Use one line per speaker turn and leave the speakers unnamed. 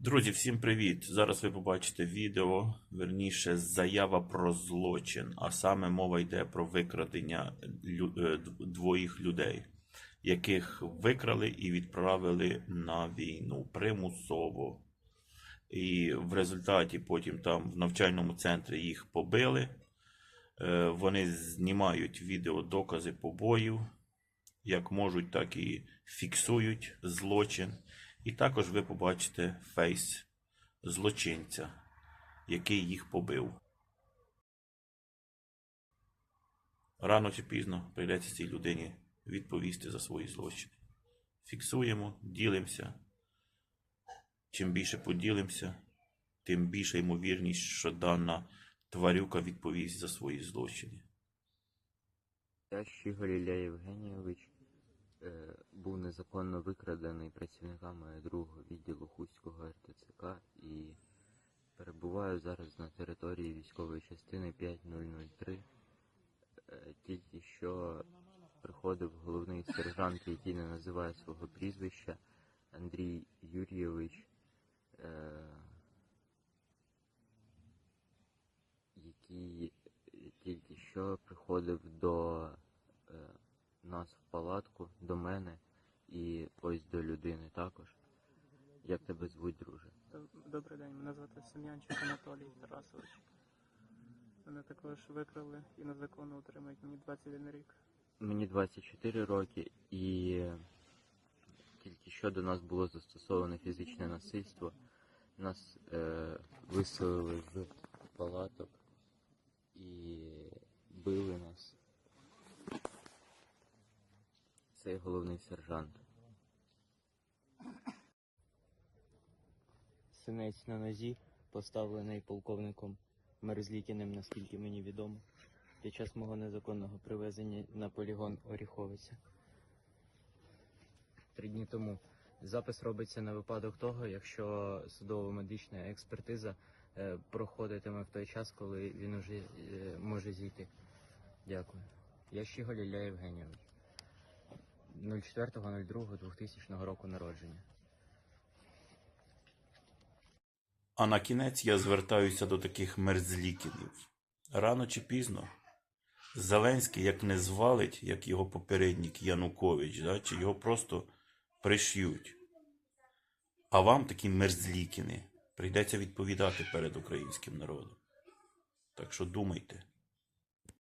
Друзі, всім привіт! Зараз ви побачите відео, верніше, заява про злочин, а саме мова йде про викрадення е, двоїх людей, яких викрали і відправили на війну примусово. І в результаті потім там в навчальному центрі їх побили. Е, Вони знімають відеодокази побоїв, як можуть, так і фіксують злочин. І також ви побачите фейс злочинця, який їх побив. Рано чи пізно прийдеться цій людині відповісти за свої злочини. Фіксуємо, ділимося. Чим більше поділимося, тим більша ймовірність, що дана тварюка відповість за свої злочини.
Я Щіголь Євгенійович був незаконно викрадений працівниками другого відділу Хуського РТЦК і перебуваю зараз на території військової частини 5003. Е, тільки що приходив головний сержант, який не називає свого прізвища, Андрій Юрійович, е, який тільки що приходив до е, нас в палатку, до мене і ось до людини також. Як тебе звуть, друже?
Добрий день, мене звати Сем'янчик Анатолій Тарасович. Мене також викрали і незаконно утримують мені 21 рік.
Мені 24 роки і тільки що до нас було застосоване фізичне насильство. Нас е, виселили з палаток і били нас. Цей головний сержант. Синець на нозі, поставлений полковником Мерзлікіним, наскільки мені відомо, під час мого незаконного привезення на полігон Оріховиця. Три дні тому. Запис робиться на випадок того, якщо судово-медична експертиза е, проходитиме в той час, коли він уже е, може зійти. Дякую. Я Щіголь Ілля Євгенійович. 04.02.2000 року народження.
А на кінець я звертаюся до таких мерзлікінів. Рано чи пізно Зеленський як не звалить, як його попередник Янукович, да, чи його просто приш'ють. А вам, такі мерзлікіни, прийдеться відповідати перед українським народом. Так що думайте.